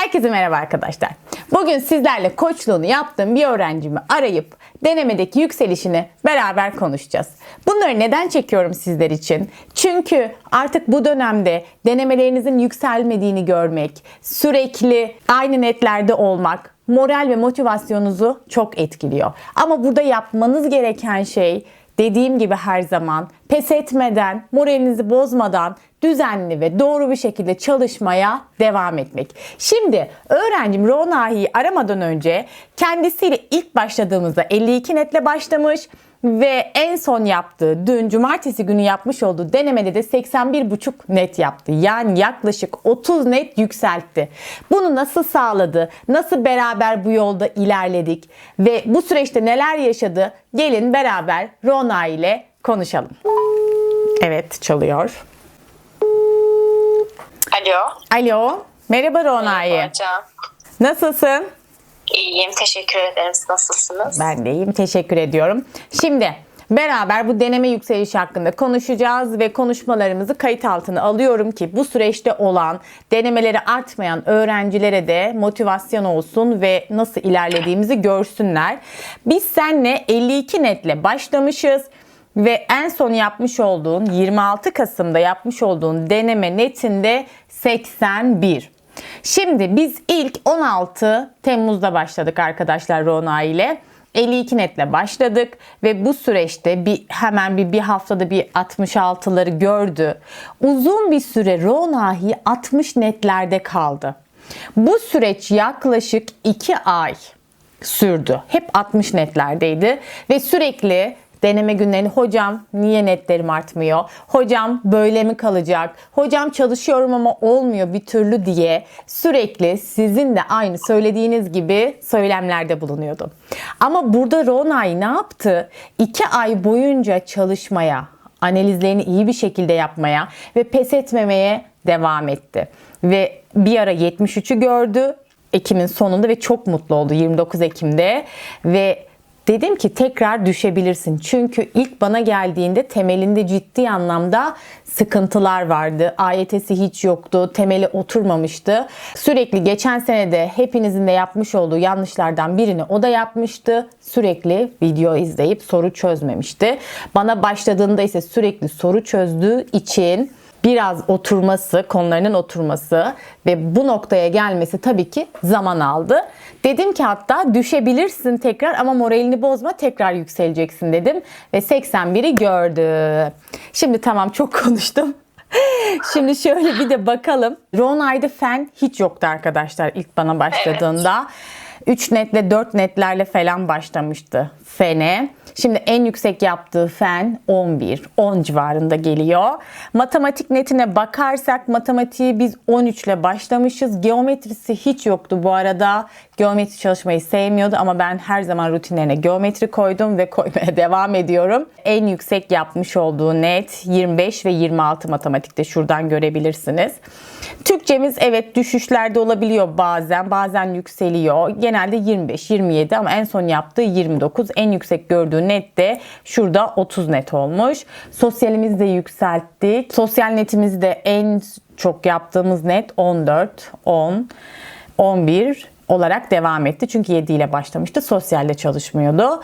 Herkese merhaba arkadaşlar. Bugün sizlerle koçluğunu yaptığım bir öğrencimi arayıp denemedeki yükselişini beraber konuşacağız. Bunları neden çekiyorum sizler için? Çünkü artık bu dönemde denemelerinizin yükselmediğini görmek, sürekli aynı netlerde olmak moral ve motivasyonunuzu çok etkiliyor. Ama burada yapmanız gereken şey dediğim gibi her zaman pes etmeden, moralinizi bozmadan düzenli ve doğru bir şekilde çalışmaya devam etmek. Şimdi öğrencim Ronahi'yi aramadan önce kendisiyle ilk başladığımızda 52 netle başlamış ve en son yaptığı dün cumartesi günü yapmış olduğu denemede de 81,5 net yaptı. Yani yaklaşık 30 net yükseltti. Bunu nasıl sağladı? Nasıl beraber bu yolda ilerledik? Ve bu süreçte neler yaşadı? Gelin beraber Rona ile konuşalım. Evet çalıyor. Alo. Alo. Merhaba Rona'yı. Merhaba hocam. Nasılsın? İyiyim. Teşekkür ederim. Siz nasılsınız? Ben de iyiyim. Teşekkür ediyorum. Şimdi beraber bu deneme yükselişi hakkında konuşacağız ve konuşmalarımızı kayıt altına alıyorum ki bu süreçte olan denemeleri artmayan öğrencilere de motivasyon olsun ve nasıl ilerlediğimizi görsünler. Biz seninle 52 netle başlamışız ve en son yapmış olduğun 26 Kasım'da yapmış olduğun deneme netinde 81. Şimdi biz ilk 16 Temmuz'da başladık arkadaşlar Rona ile. 52 netle başladık ve bu süreçte bir hemen bir bir haftada bir 66'ları gördü. Uzun bir süre Ronahi 60 netlerde kaldı. Bu süreç yaklaşık 2 ay sürdü. Hep 60 netlerdeydi ve sürekli deneme günlerini hocam niye netlerim artmıyor? Hocam böyle mi kalacak? Hocam çalışıyorum ama olmuyor bir türlü diye sürekli sizin de aynı söylediğiniz gibi söylemlerde bulunuyordu. Ama burada Ronay ne yaptı? 2 ay boyunca çalışmaya, analizlerini iyi bir şekilde yapmaya ve pes etmemeye devam etti. Ve bir ara 73'ü gördü Ekim'in sonunda ve çok mutlu oldu 29 Ekim'de ve Dedim ki tekrar düşebilirsin. Çünkü ilk bana geldiğinde temelinde ciddi anlamda sıkıntılar vardı. AYT'si hiç yoktu. Temeli oturmamıştı. Sürekli geçen sene de hepinizin de yapmış olduğu yanlışlardan birini o da yapmıştı. Sürekli video izleyip soru çözmemişti. Bana başladığında ise sürekli soru çözdüğü için biraz oturması, konularının oturması ve bu noktaya gelmesi tabii ki zaman aldı. Dedim ki hatta düşebilirsin tekrar ama moralini bozma tekrar yükseleceksin dedim ve 81'i gördü. Şimdi tamam çok konuştum. Şimdi şöyle bir de bakalım. Ronay'da fen hiç yoktu arkadaşlar ilk bana başladığında. 3 netle 4 netlerle falan başlamıştı fene. Şimdi en yüksek yaptığı fen 11, 10 civarında geliyor. Matematik netine bakarsak matematiği biz 13 ile başlamışız. Geometrisi hiç yoktu bu arada. Geometri çalışmayı sevmiyordu ama ben her zaman rutinlerine geometri koydum ve koymaya devam ediyorum. En yüksek yapmış olduğu net 25 ve 26 matematikte şuradan görebilirsiniz. Türkçemiz evet düşüşlerde olabiliyor bazen. Bazen yükseliyor. Genelde 25, 27 ama en son yaptığı 29. En yüksek gördüğü net de şurada 30 net olmuş. Sosyalimizi de yükselttik. Sosyal netimizi de en çok yaptığımız net 14, 10, 11 olarak devam etti. Çünkü 7 ile başlamıştı. Sosyalde çalışmıyordu.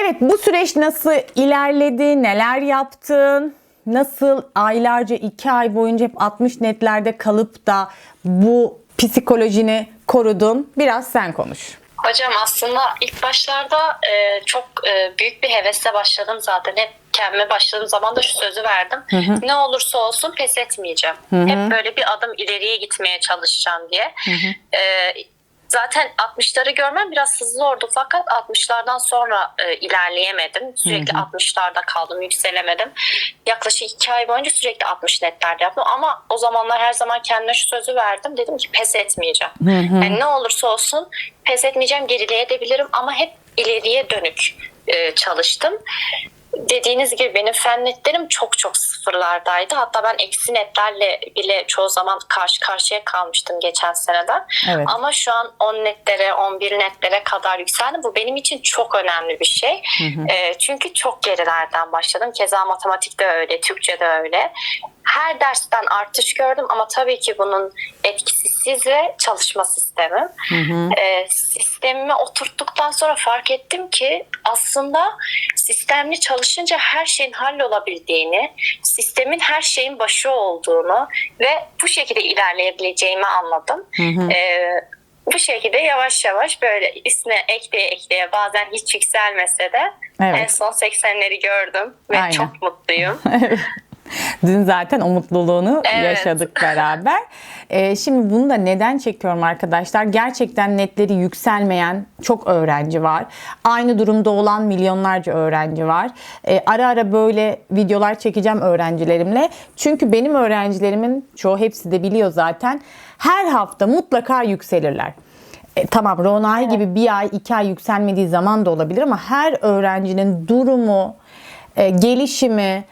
Evet bu süreç nasıl ilerledi? Neler yaptın? Nasıl aylarca 2 ay boyunca hep 60 netlerde kalıp da bu psikolojini korudun? Biraz sen konuş. Hocam aslında ilk başlarda e, çok e, büyük bir hevesle başladım zaten. Hep kendime başladığım zaman da şu sözü verdim. Ne olursa olsun pes etmeyeceğim. Hep böyle bir adım ileriye gitmeye çalışacağım diye. E, zaten 60'ları görmem biraz hızlı oldu fakat 60'lardan sonra e, ilerleyemedim. Sürekli 60'larda kaldım, yükselemedim. Yaklaşık 2 ay boyunca sürekli 60 netlerde yaptım ama o zamanlar her zaman kendime şu sözü verdim. Dedim ki pes etmeyeceğim. Yani ne olursa olsun pes etmeyeceğim, gerileyebilirim ama hep ileriye dönük e, çalıştım. Dediğiniz gibi benim fen netlerim çok çok sıfırlardaydı. Hatta ben eksi netlerle bile çoğu zaman karşı karşıya kalmıştım geçen seneden. Evet. Ama şu an 10 netlere, 11 netlere kadar yükseldim. Bu benim için çok önemli bir şey. Ee, çünkü çok gerilerden başladım. Keza matematikte öyle, Türkçe'de öyle. Her dersten artış gördüm ama tabii ki bunun etkisi siz ve çalışma sistemi. Ee, sistemimi oturttuktan sonra fark ettim ki aslında sistemli çalışınca her şeyin hallolabildiğini, sistemin her şeyin başı olduğunu ve bu şekilde ilerleyebileceğimi anladım. Ee, bu şekilde yavaş yavaş böyle üstüne ekleye ekleye bazen hiç yükselmese de Evet. en son 80'leri gördüm ve Aynen. çok mutluyum. Dün zaten o mutluluğunu Evet. yaşadık beraber. Ee, şimdi bunu da neden çekiyorum arkadaşlar? Gerçekten netleri yükselmeyen çok öğrenci var. Aynı durumda olan milyonlarca öğrenci var. Ee, ara ara böyle videolar çekeceğim öğrencilerimle. Çünkü benim öğrencilerimin çoğu hepsi de biliyor zaten. Her hafta mutlaka yükselirler. E, tamam Ronay gibi bir ay iki ay yükselmediği zaman da olabilir ama her öğrencinin durumu, e, gelişimi,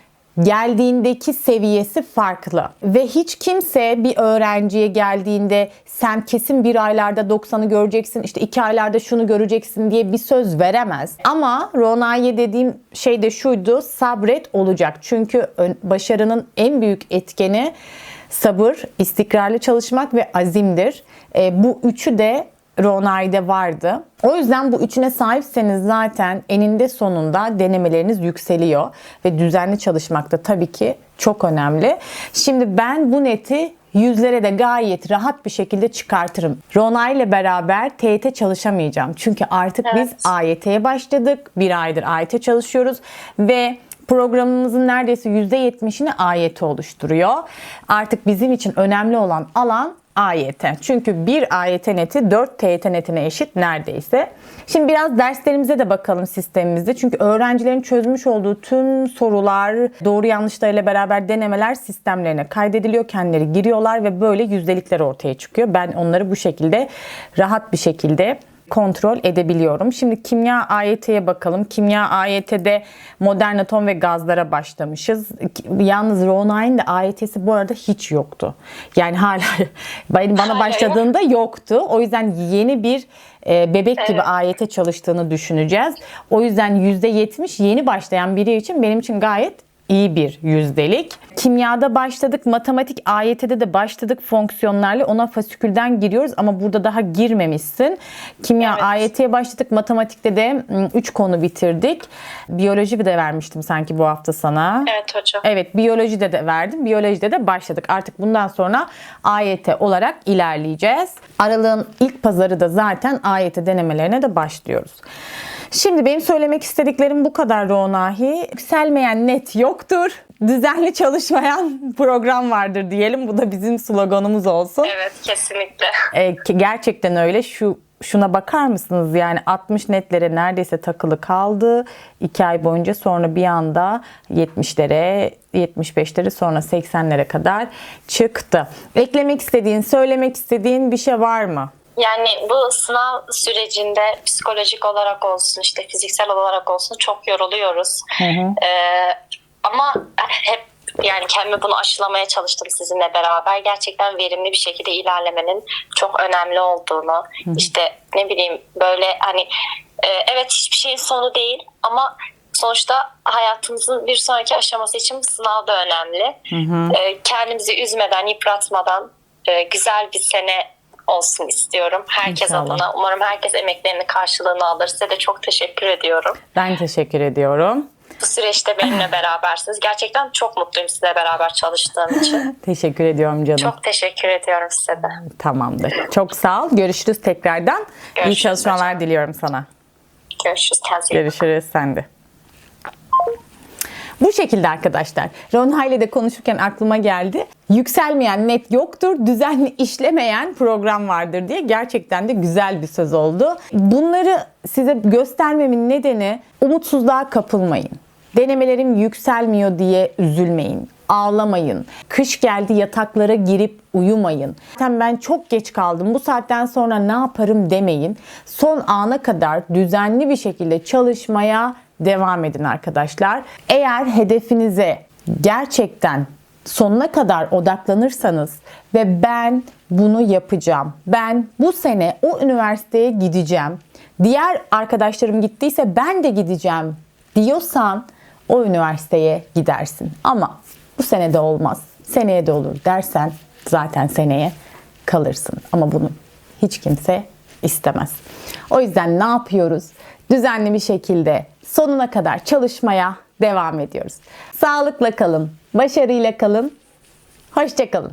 geldiğindeki seviyesi farklı. Ve hiç kimse bir öğrenciye geldiğinde sen kesin bir aylarda 90'ı göreceksin, işte iki aylarda şunu göreceksin diye bir söz veremez. Ama Ronay'e dediğim şey de şuydu, sabret olacak. Çünkü başarının en büyük etkeni sabır, istikrarlı çalışmak ve azimdir. E, bu üçü de Ronay'da vardı. O yüzden bu üçüne sahipseniz zaten eninde sonunda denemeleriniz yükseliyor ve düzenli çalışmak da tabii ki çok önemli. Şimdi ben bu neti yüzlere de gayet rahat bir şekilde çıkartırım. Ronay ile beraber TYT çalışamayacağım. Çünkü artık biz Evet. AYT'ye başladık. Bir aydır AYT çalışıyoruz ve programımızın neredeyse %70'ini AYT oluşturuyor. Artık bizim için önemli olan alan AYT. Çünkü bir AYT neti 4 TYT netine eşit neredeyse. Şimdi biraz derslerimize de bakalım sistemimizde. Çünkü öğrencilerin çözmüş olduğu tüm sorular, doğru yanlışlarıyla beraber denemeler sistemlerine kaydediliyor. Kendileri giriyorlar ve böyle yüzdelikler ortaya çıkıyor. Ben onları bu şekilde rahat bir şekilde kontrol edebiliyorum. Şimdi kimya AYT'ye bakalım. Kimya AYT'de modern atom ve gazlara başlamışız. Yalnız Ronay'ın da AYT'si bu arada hiç yoktu. Yani hala bana başladığında yoktu. O yüzden yeni bir e, bebek gibi Evet. AYT çalıştığını düşüneceğiz. O yüzden %70 yeni başlayan biri için benim için gayet iyi bir yüzdelik. Kimyada başladık, matematik AYT'de de başladık fonksiyonlarla. Ona fasikülden giriyoruz ama burada daha girmemişsin. Kimya Evet. AYT'ye başladık, matematikte de 3 konu bitirdik. Biyoloji de vermiştim sanki bu hafta sana. evet hocam. Evet, biyolojide de verdim. Biyolojide de başladık. Artık bundan sonra AYT olarak ilerleyeceğiz. Aralığın ilk pazarı da zaten AYT denemelerine de başlıyoruz. Şimdi benim söylemek istediklerim bu kadar Ronahi. Yükselmeyen net yoktur. Düzenli çalışmayan program vardır diyelim. Bu da bizim sloganımız olsun. Evet kesinlikle. E, ki gerçekten öyle. Şu şuna bakar mısınız? Yani 60 netlere neredeyse takılı kaldı. 2 ay boyunca sonra bir anda 70'lere, 75'lere sonra 80'lere kadar çıktı. Eklemek istediğin, söylemek istediğin bir şey var mı? Yani bu sınav sürecinde psikolojik olarak olsun işte fiziksel olarak olsun çok yoruluyoruz. Ee, ama hep yani kendimi bunu aşılamaya çalıştım sizinle beraber. Gerçekten verimli bir şekilde ilerlemenin çok önemli olduğunu işte ne bileyim böyle hani e, evet hiçbir şeyin sonu değil ama sonuçta hayatımızın bir sonraki aşaması için sınav da önemli. E, kendimizi üzmeden, yıpratmadan e, güzel bir sene olsun istiyorum. Herkes İnşallah. adına. Umarım herkes emeklerinin karşılığını alır. Size de çok teşekkür ediyorum. Ben teşekkür ediyorum. Süreçte benimle berabersiniz. Gerçekten çok mutluyum sizinle beraber çalıştığım için. Teşekkür ediyorum canım. Çok teşekkür ediyorum size de. Tamamdır. Çok sağ ol. Görüşürüz tekrardan. İyi Görüşürüz çalışmalar hocam. diliyorum sana. Görüşürüz. Kendinize iyi. Görüşürüz sen de. Bu şekilde arkadaşlar. Ronha ile de konuşurken aklıma geldi. Yükselmeyen net yoktur, düzenli işlemeyen program vardır diye gerçekten de güzel bir söz oldu. Bunları size göstermemin nedeni umutsuzluğa kapılmayın. Denemelerim yükselmiyor diye üzülmeyin. Ağlamayın. Kış geldi yataklara girip uyumayın. Zaten ben çok geç kaldım. Bu saatten sonra ne yaparım demeyin. Son ana kadar düzenli bir şekilde çalışmaya devam edin arkadaşlar. Eğer hedefinize gerçekten sonuna kadar odaklanırsanız ve ben bunu yapacağım. Ben bu sene o üniversiteye gideceğim. Diğer arkadaşlarım gittiyse ben de gideceğim diyorsan o üniversiteye gidersin. Ama bu sene de olmaz. Seneye de olur dersen zaten seneye kalırsın. Ama bunu hiç kimse istemez. O yüzden ne yapıyoruz? Düzenli bir şekilde sonuna kadar çalışmaya devam ediyoruz. Sağlıkla kalın, başarıyla kalın, hoşça kalın.